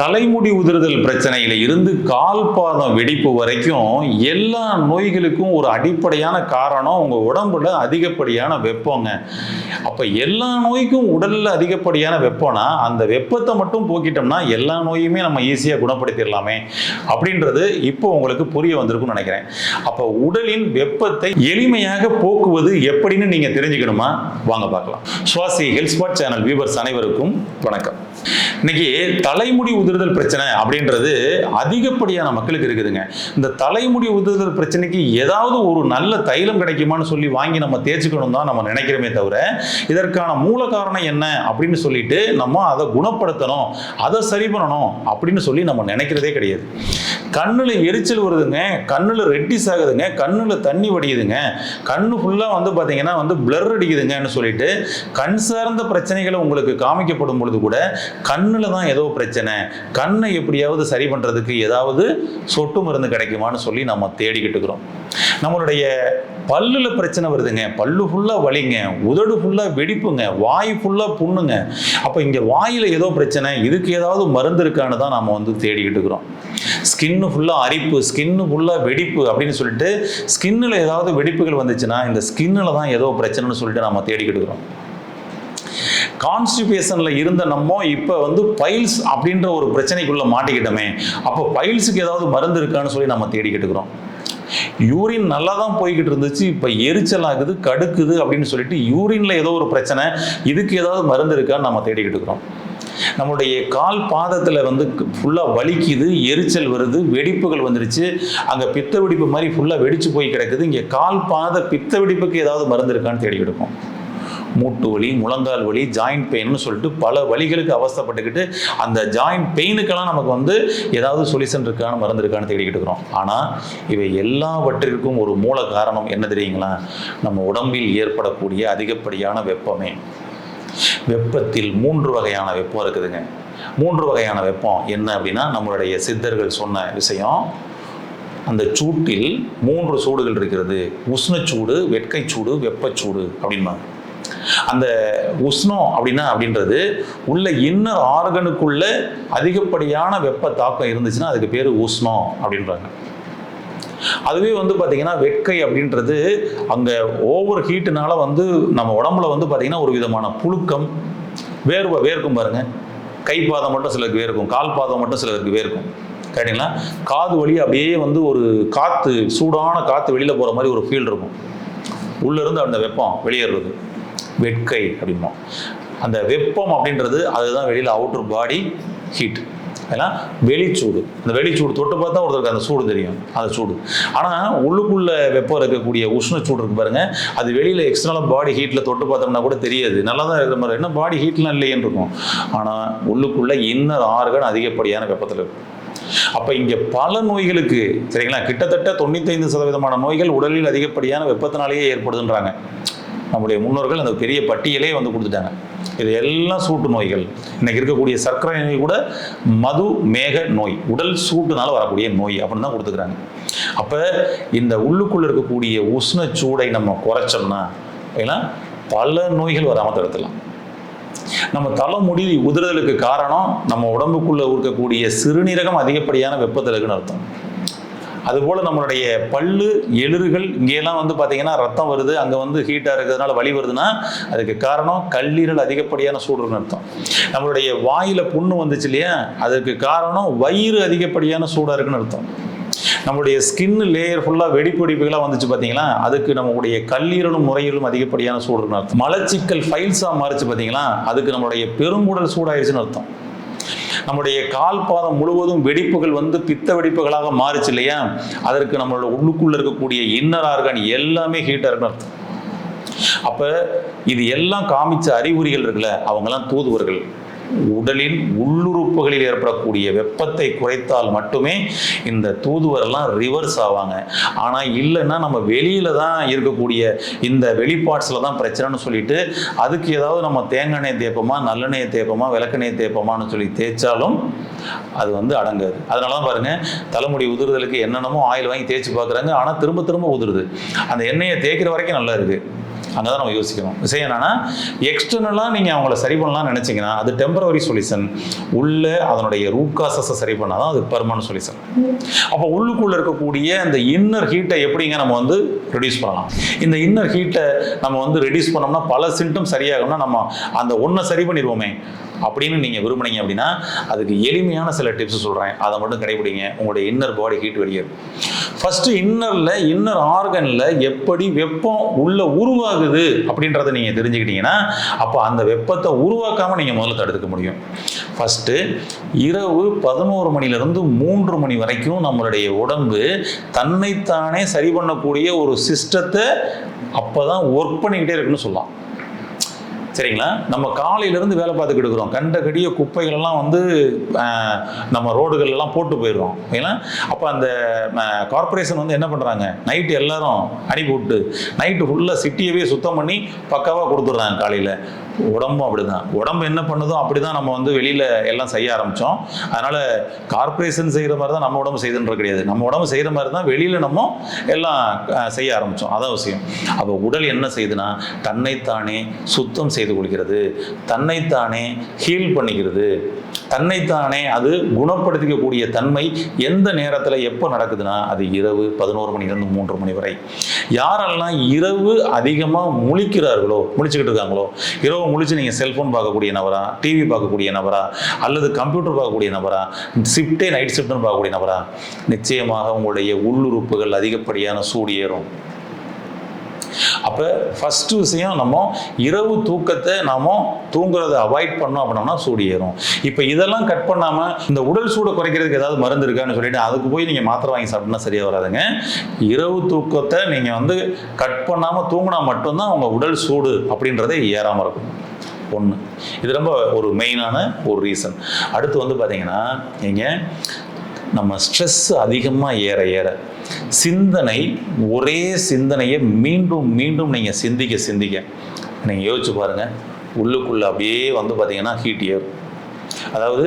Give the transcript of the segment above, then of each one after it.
தலைமுடி உதிர்தல் பிரச்சனையில இருந்து கால் பாதம் வெடிப்பு வரைக்கும் எல்லா நோய்களுக்கும் ஒரு அடிப்படையான காரணம் உங்க உடம்புல அதிகப்படியான வெப்பங்க. அப்ப எல்லா நோய்க்கும் உடல்ல அதிகப்படியான வெப்பம்னா அந்த வெப்பத்தை மட்டும் போக்கிட்டோம்னா எல்லா நோயுமே நம்ம ஈஸியா குணப்படுத்திடலாமே அப்படின்றது இப்போ உங்களுக்கு புரிய வந்திருக்கும்னு நினைக்கிறேன். அப்ப உடலின் வெப்பத்தை எளிமையாக போக்குவது எப்படின்னு நீங்க தெரிஞ்சுக்கணுமா? வாங்க பார்க்கலாம். Swasi health spot channel viewers அனைவருக்கும் வணக்கம். இன்னைக்கு தலைமுடி உதிர்தல் பிரச்சனை அப்படின்றது அதிகப்படியான மக்களுக்கு இருக்குதுங்க. இந்த தலைமுடி உதிர்தல் பிரச்சனைக்கு ஏதாவது ஒரு நல்ல தைலம் கிடைக்குமான்னு சொல்லி வாங்கி நம்ம தேய்ச்சிக்கணும் தான் நம்ம நினைக்கிறோமே தவிர இதற்கான மூல காரணம் என்ன அப்படின்னு சொல்லிட்டு நம்ம அதை குணப்படுத்தணும் அதை சரி பண்ணணும் அப்படின்னு சொல்லி நம்ம நினைக்கிறதே கிடையாது. கண்ணில் எரிச்சல் வருதுங்க கண்ணில் ரெட்டிஸ் ஆகுதுங்க கண்ணில் தண்ணி வடியுதுங்க கண்ணு ஃபுல்லாக வந்து பார்த்தீங்கன்னா வந்து பிளர் அடிக்குதுங்கன்னு சொல்லிட்டு கண் சார்ந்த பிரச்சனைகளை உங்களுக்கு காமிக்கப்படும் பொழுது கூட கண்ணில் தான் ஏதோ பிரச்சனை கண்ணை எப்படியாவது சரி பண்ணுறதுக்கு ஏதாவது சொட்டு மருந்து கிடைக்குமான்னு சொல்லி நம்ம தேடிக்கிட்டு இருக்கிறோம். நம்மளுடைய பல்லுல பிரச்சனை வருதுங்க. பல்லு ஃபுல்லாக வலிங்க. உதடு ஃபுல்லாக வெடிப்புங்க. வாய் ஃபுல்லாக புண்ணுங்க. அப்போ இங்கே வாயில் ஏதோ பிரச்சனை இதுக்கு ஏதாவது மருந்து இருக்கான்னு தான் நம்ம வந்து தேடிக்கிட்டு இருக்கிறோம். ஸ்கின்னு ஃபுல்லாக அரிப்பு ஸ்கின்னு ஃபுல்லாக வெடிப்பு அப்படின்னு சொல்லிட்டு ஸ்கின்னில் ஏதாவது வெடிப்புகள் வந்துச்சுன்னா இந்த ஸ்கின்னில் தான் ஏதோ பிரச்சனைன்னு சொல்லிட்டு நம்ம தேடிக்கிட்டு இருக்கிறோம். கான்ஸ்டிபேஷனில் இருந்த நம்ம இப்போ வந்து பைல்ஸ் அப்படின்ற ஒரு பிரச்சனைக்குள்ளே மாட்டிக்கிட்டோமே அப்போ பைல்ஸுக்கு ஏதாவது மருந்து இருக்கான்னு சொல்லி நம்ம தேடிக்கிட்டு இருக்கிறோம் யூரின் நல்லா தான் போய்கிட்டு இருந்துச்சு இப்போ எரிச்சல் ஆகுது கடுக்குது அப்படின்னு சொல்லிட்டு யூரின்ல ஏதோ ஒரு பிரச்சனை இதுக்கு ஏதாவது மருந்து இருக்கான்னு நம்ம தேடிக்கிட்டு இருக்கிறோம் நம்மளுடைய கால் பாதத்தில் வந்து ஃபுல்லாக வலிக்குது எரிச்சல் வருது வெடிப்புகள் வந்துருச்சு அங்கே பித்த வெடிப்பு மாதிரி ஃபுல்லாக வெடிச்சு போய் கிடக்குது இங்கே கால் பாத பித்த வெடிப்புக்கு ஏதாவது மருந்து இருக்கான்னு தேடி இருக்கோம் மூட்டு வலி முழங்கால் வலி ஜாயிண்ட் பெயின்னு சொல்லிட்டு பல வலிகளுக்கு அவஸ்தைப்பட்டுக்கிட்டு அந்த ஜாயிண்ட் பெயினுக்கெல்லாம் நமக்கு வந்து ஏதாவது சொல்யூஷன் இருக்கான்னு மருந்து இருக்கான்னு தேடிக்கிட்டு இருக்கிறோம். ஆனால் இவை எல்லாவற்றிற்கும் ஒரு மூல காரணம் என்ன தெரியுங்களா? நம்ம உடம்பில் ஏற்படக்கூடிய அதிகப்படியான வெப்பமே. வெப்பத்தில் மூன்று வகையான வெப்பம் இருக்குதுங்க. மூன்று வகையான வெப்பம் என்ன அப்படின்னா நம்மளுடைய சித்தர்கள் சொன்ன விஷயம். அந்த சூட்டில் மூன்று சூடுகள் இருக்கிறது. உஷ்ணச்சூடு வெட்கைச்சூடு வெப்பச்சூடு அப்படின்பாங்க அந்த உஷ்ணம் அப்படின்னா அப்படின்றது உள்ள இன்னர் ஆர்கனுக்குள்ள அதிகப்படியான வெப்ப தாக்கம் இருந்துச்சுன்னா அதுக்கு பேர் உஷ்ணம் அப்படின்றாங்க. அதுவே வந்து பார்த்தீங்கன்னா வெட்கை அப்படின்றது அங்கே ஓவர் ஹீட்டுனால வந்து நம்ம உடம்புல வந்து பார்த்தீங்கன்னா ஒரு விதமான புழுக்கம் வேர்வை வேர்க்கும் பாருங்க. கை பாதம் மட்டும் சிலருக்கு வேர்க்கும் கால் பாதம் மட்டும் சிலருக்கு வேர்க்கும். கேட்டிங்களா? காது வழி அப்படியே வந்து ஒரு காற்று சூடான காற்று வெளியில் போகிற மாதிரி ஒரு ஃபீல் இருக்கும். உள்ளேருந்து அந்த வெப்பம் வெளியேறுறது. வெட்கை அப்படிம்போம் அந்த வெப்பம் அப்படின்றது அதுதான் வெளியில் அவுட்டர் பாடி ஹீட் ஏன்னா வெளிச்சூடு அந்த வெளிச்சூடு தொட்டு பார்த்தா ஒருத்தருக்கு அந்த சூடு தெரியும். அந்த சூடு. ஆனால் உள்ளுக்குள்ள வெப்பம் இருக்கக்கூடிய உஷ்ண சூடு இருக்கு பாருங்க. அது வெளியில் எக்ஸ்டர்னலாக பாடி ஹீட்டில் தொட்டு பார்த்தோம்னா கூட தெரியாது. நல்லா தான் இருக்கிற மாதிரி. என்ன பாடி ஹீட்லாம் இல்லையேன்னு இருக்கும். ஆனால் உள்ளுக்குள்ள இன்னர் ஆர்கன் அதிகப்படியான வெப்பத்தில் இருக்கும் அப்போ இங்கே பல நோய்களுக்கு சரிங்களா? கிட்டத்தட்ட தொண்ணூத்தைந்து சதவீதமான நோய்கள் உடலில் அதிகப்படியான வெப்பத்தினாலேயே ஏற்படுதுன்றாங்க. நம்முடைய முன்னோர்கள் அந்த பெரிய பட்டியலே வந்து கொடுத்துட்டாங்க. இது எல்லாம் சூட்டு நோய்கள். இன்னைக்கு இருக்கக்கூடிய சர்க்கரை நோய் கூட மது மேக நோய் உடல் சூட்டுனால வரக்கூடிய நோய் அப்படின்னு தான் கொடுத்துக்கிறாங்க. அப்போ இந்த உள்ளுக்குள்ளே இருக்கக்கூடிய உஷ்ண சூடை நம்ம குறைச்சோம்னா ஏன்னா பல நோய்கள் வராமல் தடுத்துலாம் நம்ம தலைமுடி உதிரதலுக்கு காரணம் நம்ம உடம்புக்குள்ளே இருக்கக்கூடிய சிறுநீரகம் அதிகப்படியான வெப்பத்தலுக்குன்னு அர்த்தம். அதுபோல் நம்மளுடைய பல்லு எளிறுகள் இங்கேயெல்லாம் வந்து பார்த்தீங்கன்னா ரத்தம் வருது அங்கே வந்து ஹீட்டாக இருக்கிறதுனால வலி வருதுன்னா அதுக்கு காரணம் கல்லீரல் அதிகப்படியான சூடுன்னு அர்த்தம். நம்மளுடைய வாயில் புண்ணு வந்துச்சு இல்லையா? அதுக்கு காரணம் வயிறு அதிகப்படியான சூடாக இருக்குன்னு அர்த்தம். நம்மளுடைய ஸ்கின் லேயர் ஃபுல்லாக வெடிப்பொடிப்புகளாக வந்துச்சு பார்த்தீங்களா அதுக்கு நம்மளுடைய கல்லீரலும் முறையிலும் அதிகப்படியான சூடுன்னு அர்த்தம். மலச்சிக்கல் ஃபைல்ஸாக மாறிச்சு பார்த்தீங்களா அதுக்கு நம்மளுடைய பெருங்குடல் சூடாயிருச்சுன்னு அர்த்தம். நம்முடைய கால் பாதம் முழுவதும் வெடிப்புகள் வந்து பித்த வெடிப்புகளாக மாறுச்சு இல்லையா? அதற்கு நம்மளோட உள்ளுக்குள்ள இருக்கக்கூடிய இன்னர் ஆர்கன் எல்லாமே ஹீட் ஆர்கன் அர்த்தம். அப்ப இது எல்லாம் காமிச்ச அறிகுறிகள் இருக்குல்ல? அவங்கெல்லாம் தூதுவர்கள். உடலின் உள்ளுறுப்புகளில் ஏற்படக்கூடிய வெப்பத்தை குறைத்தால் மட்டுமே இந்த தூதுவரெல்லாம் ரிவர்ஸ் ஆவாங்க. ஆனால் இல்லைன்னா நம்ம வெளியில தான் இருக்கக்கூடிய இந்த வெளிப்பாட்ஸில் தான் பிரச்சனைன்னு சொல்லிட்டு அதுக்கு ஏதாவது நம்ம தேங்காய் எண்ணெய் தேய்ப்போமா நல்லெண்ணெய் தேய்ப்போமா விளக்கெண்ணெய் தேய்ப்போமான்னு சொல்லி தேய்ச்சாலும் அது வந்து அடங்காது. அதனால தான் பாருங்க தலைமுடி உதிர்தலுக்கு என்னென்னமோ ஆயில் வாங்கி தேய்ச்சி பார்க்குறாங்க. ஆனால் திரும்ப திரும்ப உதிருது. அந்த எண்ணெயை தேய்க்கிற வரைக்கும் நல்லா இருக்குது அங்கே தான் நம்ம யோசிக்கணும். விஷயம் என்னன்னா எக்ஸ்டர்னலாக நீங்கள் அவங்கள சரி பண்ணலாம்னு நினச்சிங்கன்னா அது டெம்பரவரி சொல்யூஷன் உள்ளே அதனுடைய ரூட் காசஸை சரி பண்ணால் தான் அது பெர்மனன்ட் சொல்யூஷன் அப்போ உள்ளுக்குள்ளே இருக்கக்கூடிய அந்த இன்னர் ஹீட்டை எப்படிங்க நம்ம வந்து ரெடியூஸ் பண்ணலாம்? இந்த இன்னர் ஹீட்டை நம்ம வந்து ரெடியூஸ் பண்ணோம்னா பல சிம்டம் சரியாகும்னா நம்ம அந்த ஒன்றை சரி பண்ணிடுவோமே. அப்படின்னு நீங்கள் விரும்புனீங்க அப்படின்னா அதுக்கு எளிமையான சில டிப்ஸ் சொல்கிறேன் அதை மட்டும் கடைபிடிங்க. உங்களுடைய இன்னர் பாடி ஹீட் வெளியேறும் ஃபர்ஸ்ட் இன்னரில் இன்னர் ஆர்கனில் எப்படி வெப்பம் உள்ள உருவாகுது அப்படின்றத நீங்கள் தெரிஞ்சுக்கிட்டீங்கன்னா அப்போ அந்த வெப்பத்தை உருவாக்காமல் நீங்கள் முதல்ல தடுத்துக்க முடியும். ஃபஸ்ட்டு இரவு பதினோரு மணிலேருந்து மூன்று மணி வரைக்கும் நம்மளுடைய உடம்பு தன்னைத்தானே சரி பண்ணக்கூடிய ஒரு சிஸ்டத்தை அப்போ தான் ஒர்க் பண்ணிக்கிட்டே இருக்குன்னு சொல்லலாம். சரிங்களா? நம்ம காலையிலேருந்து வேலை பார்த்துக்கிட்டு இருக்கிறோம். கண்ட கடிய குப்பைகளெல்லாம் வந்து நம்ம ரோடுகள்லாம் போட்டு போயிடுறோம். ஓகேங்களா அப்போ அந்த கார்ப்பரேஷன் வந்து என்ன பண்ணுறாங்க நைட்டு எல்லாரும் அனுப்பி விட்டு நைட்டு ஃபுல்லாக சிட்டியவே சுத்தம் பண்ணி பக்காவாக கொடுத்துட்றாங்க காலையில். உடம்பும் அப்படிதான். உடம்பு என்ன பண்ணுதோ அப்படிதான் நம்ம வந்து வெளியில் எல்லாம் செய்ய ஆரம்பித்தோம் அதனால் கார்ப்பரேஷன் செய்கிற மாதிரி தான் நம்ம உடம்பு செய்துன்ற கிடையாது. நம்ம உடம்பு செய்கிற மாதிரி தான் வெளியில் நம்ம எல்லாம் செய்ய ஆரம்பித்தோம் அதான் விஷயம். அப்போ உடல் என்ன செய்யுதுன்னா தன்னைத்தானே சுத்தம் செய்து கொள்கிறது. தன்னைத்தானே ஹீல் பண்ணிக்கிறது. தன்னைத்தானே அது குணப்படுத்திக்கக்கூடிய தன்மை எந்த நேரத்தில் எப்போ நடக்குதுன்னா அது இரவு பதினோரு மணிலேருந்து மூன்று மணி வரை. யாரெல்லாம் இரவு அதிகமாக முழிக்கிறார்களோ முழிச்சுக்கிட்டு இருக்காங்களோ இரவு முழிச்சு நீங்கள் செல்ஃபோன் பார்க்கக்கூடிய நபரா டிவி பார்க்கக்கூடிய நபரா அல்லது கம்ப்யூட்டர் பார்க்கக்கூடிய நபரா ஷிஃப்டே நைட் ஷிஃப்ட்னு பார்க்கக்கூடிய நபரா நிச்சயமாக உங்களுடைய உள்ளுறுப்புகள் அதிகப்படியான சூடு ஏறும். அப்போ ஃபஸ்ட்டு விஷயம் நம்ம இரவு தூக்கத்தை நாம தூங்குறதை அவாய்ட் பண்ணோம் அப்படின்னா சூடு ஏறும். இப்போ இதெல்லாம் கட் பண்ணாமல் இந்த உடல் சூடை குறைக்கிறதுக்கு ஏதாவது மருந்து இருக்கான்னு சொல்லிட்டு அதுக்கு போய் நீங்கள் மாத்திரை வாங்கி சாப்பிட்டா சரியாக வராதுங்க. இரவு தூக்கத்தை நீங்கள் வந்து கட் பண்ணாமல் தூங்கினா மட்டும்தான் உங்கள் உடல் சூடு அப்படின்றதே ஏறாமல் இருக்கும். ஒன்று இது ரொம்ப ஒரு மெயினான ஒரு ரீசன் அடுத்து வந்து பார்த்தீங்கன்னா நீங்கள் நம்ம ஸ்ட்ரெஸ் அதிகமாக ஏற ஏற சிந்தனை ஒரே சிந்தனையை மீண்டும் மீண்டும் நீங்கள் சிந்திக்க சிந்திக்க. நீங்கள் யோசிச்சு பாருங்கள் உள்ளுக்குள்ளே அப்படியே வந்து பார்த்தீங்கன்னா ஹீட் ஏறும். அதாவது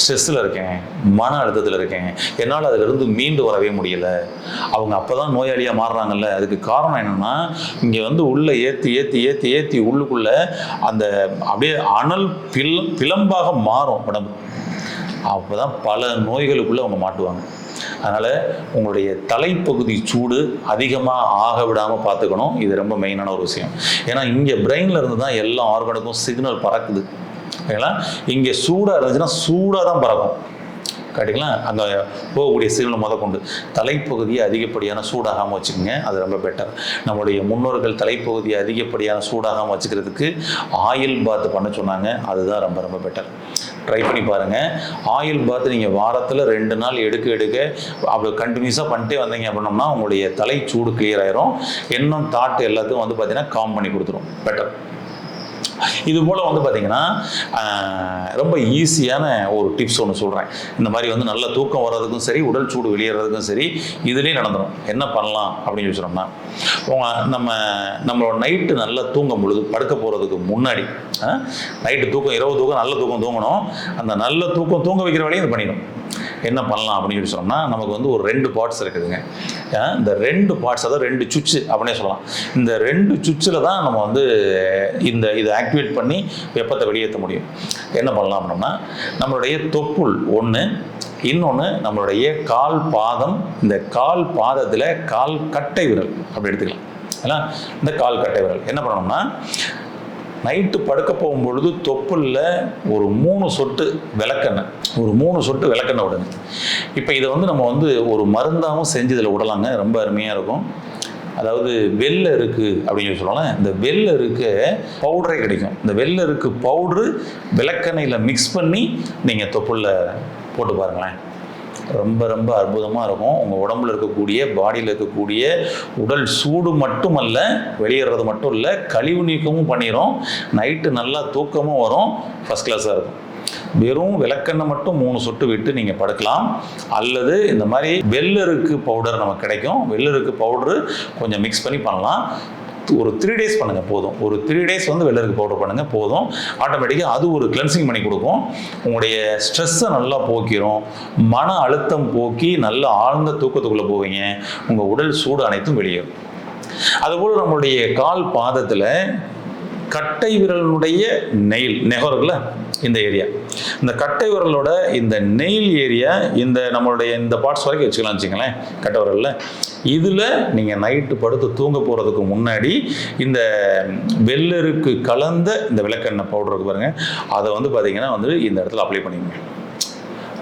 ஸ்ட்ரெஸ்ஸில் இருக்கேன் மன அழுத்தத்தில் இருக்கேன். என்னால் அதிலிருந்து மீண்டு வரவே முடியல. அவங்க அப்போ தான் நோயாளியாக மாறுறாங்கல்ல. அதுக்கு காரணம் என்னென்னா இங்கே வந்து உள்ளே ஏற்றி ஏற்றி ஏற்றி ஏற்றி உள்ளுக்குள்ளே அந்த அப்படியே அனல் பில் பிளம்பாக மாறும் உடம்பு. அப்போ தான் பல நோய்களுக்குள்ளே அவங்க மாட்டுவாங்க. அதனால் உங்களுடைய தலைப்பகுதி சூடு அதிகமாக ஆக விடாமல் பார்த்துக்கணும். இது ரொம்ப மெயினான ஒரு விஷயம். ஏன்னா இங்கே பிரெயினில் இருந்து தான் எல்லா ஆர்கனுக்கும் சிக்னல் பறக்குது. ஓகேங்களா இங்கே சூடாக இருந்துச்சுன்னா சூடாக தான் பறக்கும். கரெக்டுங்களா அங்கே போகக்கூடிய சிக்னல் முத கொண்டு தலைப்பகுதியை அதிகப்படியான சூடாகாமல் வச்சுக்கோங்க. அது ரொம்ப பெட்டர் நம்மளுடைய முன்னோர்கள் தலைப்பகுதியை அதிகப்படியான சூடாகாமல் வச்சுக்கிறதுக்கு ஆயில் பாத் பண்ண சொன்னாங்க. அதுதான் ரொம்ப ரொம்ப பெட்டர் ட்ரை பண்ணி பாருங்கள் ஆயில் பாத் நீங்கள் வாரத்தில் ரெண்டு நாள் எடுக்க எடுக்க அப்படி கண்டினியூஸாக பண்ணிட்டே வந்தீங்க அப்படின்னோம்னா உங்களுடைய தலை சூடு கிளியர் ஆயிரும். இன்னும் தாட் எல்லாத்தையும் வந்து பார்த்தீங்கன்னா காம் பண்ணி கொடுத்துரும். பெட்டர் இது போல் வந்து பார்த்தீங்கன்னா ரொம்ப ஈஸியான ஒரு டிப்ஸ் ஒன்று சொல்கிறேன் இந்த மாதிரி வந்து நல்ல தூக்கம் வர்றதுக்கும் சரி உடல் சூடு வெளியேறதுக்கும் சரி இதுலேயே நடந்துடும் என்ன பண்ணலாம் அப்படின்னு யோசிச்சோம்னா உங்க நம்ம நம்மளோட நைட்டு நல்லா தூங்கும் பொழுது படுக்க போகிறதுக்கு முன்னாடி நைட்டு தூக்கம் இரவு தூக்கம் நல்ல தூக்கம் தூங்கணும். அந்த நல்ல தூக்கம் தூங்க வைக்கிற வேலையும் இது பண்ணிடும். என்ன பண்ணலாம் அப்படின்னு சொல்லி சொன்னோம்னா நமக்கு வந்து ஒரு ரெண்டு பார்ட்ஸ் இருக்குதுங்க. இந்த ரெண்டு பார்ட்ஸ் அதாவது ரெண்டு சுவிட்சு அப்படின்னே சொல்லலாம். இந்த ரெண்டு சுவிட்சில் தான் நம்ம வந்து இந்த இதை ஆக்டிவேட் பண்ணி வெப்பத்தை வெளியேற்ற முடியும். என்ன பண்ணலாம் அப்படின்னா நம்மளுடைய தொப்புள் ஒன்று இன்னொன்று நம்மளுடைய கால் பாதம் இந்த கால் பாதத்தில் கால் கட்டை விரல் அப்படி எடுத்துக்கலாம். ஏன்னா இந்த கால் கட்டை விரல். என்ன பண்ணணும்னா நைட்டு படுக்க போகும்பொழுது தொப்புளில் ஒரு மூணு சொட்டு விளக்கெண்ணெய் ஒரு மூணு சொட்டு விளக்கெண்ணெய் உடனே. இப்போ இதை வந்து நம்ம வந்து ஒரு மருந்தாகவும் செஞ்சு இதில் விடலாங்க ரொம்ப அருமையாக இருக்கும். அதாவது வெள்ளை இருக்கு அப்படின்னு சொல்லி சொல்லலாம் இந்த வெள்ளை இருக்க பவுடரே கிடைக்கும். இந்த வெள்ளை இருக்கு பவுட்ரு விளக்கெண்ணெயில் மிக்ஸ் பண்ணி நீங்கள் தொப்புளில் போட்டு பாருங்களேன். ரொம்ப ரொம்ப அற்புதமாக இருக்கும். உங்கள் உடம்புல இருக்கக்கூடிய பாடியில் இருக்கக்கூடிய உடல் சூடு மட்டுமல்ல வெளியேறது மட்டும் இல்லை கழிவு நீக்கமும் பண்ணிடும் நைட்டு நல்லா தூக்கமும் வரும். ஃபஸ்ட் கிளாஸாக இருக்கும். வெறும் விளக்கெண்ணெய் மட்டும் மூணு சொட்டு விட்டு நீங்கள் படுக்கலாம். அல்லது இந்த மாதிரி வெள்ளருக்கு பவுடர் நமக்கு கிடைக்கும். வெள்ளருக்கு பவுடரு கொஞ்சம் மிக்ஸ் பண்ணி பண்ணலாம். ஒரு த்ரீ டேஸ் பண்ணுங்கள் போதும். ஒரு த்ரீ டேஸ் வந்து வெள்ளருக்கு பவுடர் பண்ணுங்கள் போதும். ஆட்டோமேட்டிக்காக அது ஒரு கிளென்சிங் பண்ணி கொடுக்கும். உங்களுடைய ஸ்ட்ரெஸ்ஸை நல்லா போக்கிரும். மன அழுத்தம் போக்கி நல்ல ஆழ்ந்த தூக்கத்துக்குள்ளே போவீங்க. உங்கள் உடல் சூடு அனைத்தும் வெளியேறும். அதுபோல் நம்மளுடைய கால் பாதத்தில் கட்டை விரலுடைய நெயில் நெகம் இந்த ஏரியா இந்த கட்டை விரலோட இந்த நெயில் ஏரியா இந்த நம்மளுடைய இந்த பார்ட்ஸ் வரைக்கும் வச்சுக்கலாம் வச்சுங்களேன் கட்டை விரலில். இதில் நீங்கள் நைட்டு படுத்து தூங்க போகிறதுக்கு முன்னாடி இந்த வெள்ளருக்கு கலந்த இந்த விளக்கெண்ணெய் பவுடருக்கு பாருங்கள் அதை வந்து பார்த்தீங்கன்னா வந்து இந்த இடத்துல அப்ளை பண்ணிக்கோங்க.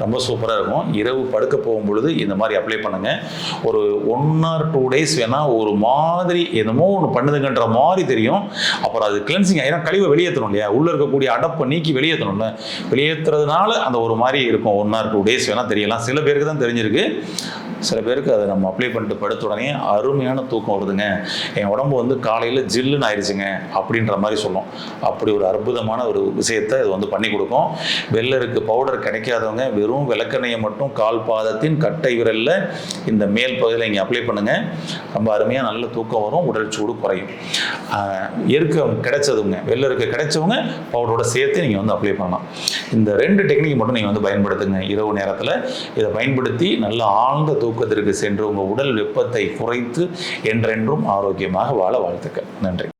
ரொம்ப சூப்பராக இருக்கும். இரவு படுக்க போகும் பொழுது இந்த மாதிரி அப்ளை பண்ணுங்கள் ஒரு ஒன் ஆர் டூ டேஸ் வேணால் ஒரு மாதிரி என்னமோ ஒன்று பண்ணுதுங்கன்ற மாதிரி தெரியும். அப்புறம் அது கிளென்சிங் ஏன்னா கழிவை வெளியேற்றணும் இல்லையா? உள்ளே இருக்கக்கூடிய அடப்பை நீக்கி வெளியேற்றணும்ல. வெளியேற்றுறதுனால அந்த ஒரு மாதிரி இருக்கும். ஒன் ஆர் டூ டேஸ் வேணால் தெரியலாம். சில பேருக்கு தான் தெரிஞ்சிருக்கு. சில பேருக்கு அதை நம்ம அப்ளை பண்ணிட்டு படுத்த உடனே அருமையான தூக்கம் வருதுங்க. என் உடம்பு வந்து காலையில் ஜில்லுன்னு ஆயிடுச்சுங்க அப்படின்ற மாதிரி சொல்லும். அப்படி ஒரு அற்புதமான ஒரு விஷயத்தை இது வந்து பண்ணி கொடுக்கும். வெள்ளருக்கு பவுடர் கிடைக்காதவங்க வெறும் விளக்கெண்ணெயை மட்டும் கால் பாதத்தின் கட்டை விரலில் இந்த மேல் பகுதியில் இங்கே அப்ளை பண்ணுங்கள் ரொம்ப அருமையாக நல்ல தூக்கம் வரும் உடல் சூடு குறையும். இருக்க கிடைச்சதுங்க. வெளில இருக்க கிடைச்சவங்க பவுடரோட சேர்த்து நீங்கள் வந்து அப்ளை பண்ணலாம். இந்த ரெண்டு டெக்னிக் மட்டும் நீங்கள் வந்து பயன்படுத்துங்க. இரவு நேரத்தில் இதை பயன்படுத்தி நல்ல ஆழ்ந்த தூக்கத்திற்கு சென்று உங்கள் உடல் வெப்பத்தை குறைத்து என்றென்றும் ஆரோக்கியமாக வாழ வாழ்த்துக்கள். நன்றி.